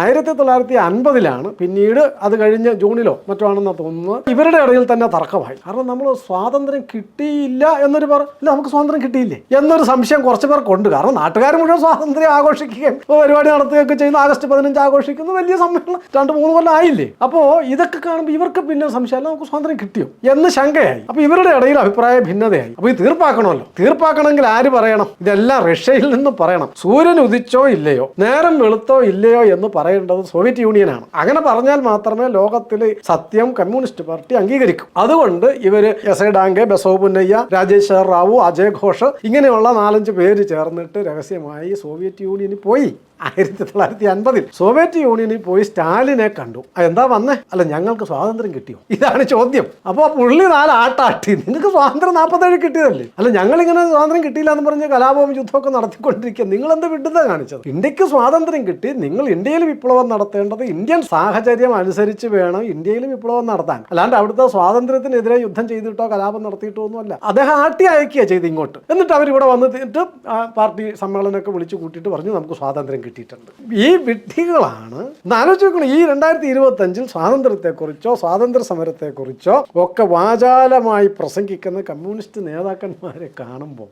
ആയിരത്തി തൊള്ളായിരത്തി അൻപതിലാണ് പിന്നീട് അത് കഴിഞ്ഞ് ജൂണിലോ മറ്റോ ആണെന്ന് തോന്നുന്നത്. ഇവരുടെ ഇടയിൽ തന്നെ തർക്കമായി. കാരണം നമ്മൾ സ്വാതന്ത്ര്യം കിട്ടിയില്ല എന്നൊരു പറ ഇല്ല നമുക്ക് സ്വാതന്ത്ര്യം കിട്ടിയില്ലേ? എന്നൊരു സംശയം കുറച്ച് പേർക്കുണ്ട്. കാരണം നാട്ടുകാർ മുഴുവൻ സ്വാതന്ത്ര്യം ആഘോഷിക്കുകയും പരിപാടി നടത്തുകയൊക്കെ ചെയ്യുന്ന ആഗസ്റ്റ് പതിനഞ്ച് ആഘോഷിക്കുന്ന വലിയ സമ്മേളനം രണ്ട് മൂന്ന് കൊല്ലം ആയില്ലേ? അപ്പോൾ ഇതൊക്കെ കാണുമ്പോൾ ഇവർക്ക് പിന്നെ സംശയമല്ല നമുക്ക് സ്വാതന്ത്ര്യം കിട്ടിയോ? എന്ന് ശങ്കയായി. അപ്പോൾ ഇവരുടെ ഇടയിൽ അഭിപ്രായ ഭിന്നതയായി. അപ്പോൾ ഇത് തീർപ്പാക്കണമല്ലോ. തീർപ്പാക്കണമെങ്കിൽ ആര് പറയണം? ഇതെല്ലാം റഷ്യയിൽ നിന്ന് പറയണം. സൂര്യൻ ഉദിച്ചോ ഇല്ലയോ? നേരം വെളുത്തോ ഇല്ലയോ എന്ന് പറയേണ്ടത് സോവിയറ്റ് യൂണിയനാണ്. അങ്ങനെ പറഞ്ഞാൽ മാത്രമേ ലോകത്തിൽ സത്യം കമ്മ്യൂണിസ്റ്റ് പാർട്ടി അംഗീകരിക്കൂ. അതുകൊണ്ട് ഇവർ എസ് എ ഡാങ്കെ ബസോ പുന്നയ്യ രാജേശ്വർ റാവു അജയ് ഘോഷ് ഇങ്ങനെയുള്ള നാലഞ്ച് പേര് ചേർന്നിട്ട് രഹസ്യമായി സോവിയറ്റ് യൂണിയനിൽ പോയി. ആയിരത്തി തൊള്ളായിരത്തി അൻപതിൽ സോവിയറ്റ് യൂണിയനിൽ പോയി സ്റ്റാലിനെ കണ്ടു. എന്താ വന്നേ? അല്ല ഞങ്ങൾക്ക് സ്വാതന്ത്ര്യം കിട്ടിയോ? ഇതാണ് ചോദ്യം. അപ്പോൾ പുള്ളി നാല് ആട്ടാട്ടി. നിങ്ങൾക്ക് സ്വാതന്ത്ര്യം നാൽപ്പത്തേഴ് കിട്ടിയതല്ലേ? അല്ല ഞങ്ങളിങ്ങനെ സ്വാതന്ത്ര്യം കിട്ടിയില്ല എന്ന് പറഞ്ഞ് കലാപവും യുദ്ധമൊക്കെ നടത്തിക്കൊണ്ടിരിക്കുക. നിങ്ങൾ എന്ത് വിട്ടുന്ന കാണിച്ചത്? ഇന്ത്യയ്ക്ക് സ്വാതന്ത്ര്യം കിട്ടി. നിങ്ങൾ ഇന്ത്യയിൽ വിപ്ലവം നടത്തേണ്ടത് ഇന്ത്യൻ സാഹചര്യം അനുസരിച്ച് വേണം ഇന്ത്യയിൽ വിപ്ലവം നടത്താൻ. അല്ലാണ്ട് അവിടുത്തെ സ്വാതന്ത്ര്യത്തിനെതിരെ യുദ്ധം ചെയ്തിട്ടോ കലാപം നടത്തിയിട്ടോ ഒന്നുമല്ല. അദ്ദേഹം ആട്ടി അയക്കുക ചെയ്ത് ഇങ്ങോട്ട്. എന്നിട്ട് അവരിവിടെ വന്നിട്ട് പാർട്ടി സമ്മേളനമൊക്കെ വിളിച്ചു കൂട്ടിയിട്ട് പറഞ്ഞു നമുക്ക് സ്വാതന്ത്ര്യം കിട്ടിയിട്ടുണ്ട്. ഈ വിഡ്ഢികളാണ് നോക്കണം ഈ രണ്ടായിരത്തി ഇരുപത്തഞ്ചിൽ സ്വാതന്ത്ര്യത്തെക്കുറിച്ചോ സ്വാതന്ത്ര്യ സമരത്തെക്കുറിച്ചോ ഒക്കെ വാചാലമായി പ്രസംഗിക്കുന്ന കമ്മ്യൂണിസ്റ്റ് നേതാക്കന്മാരെ കാണുമ്പോൾ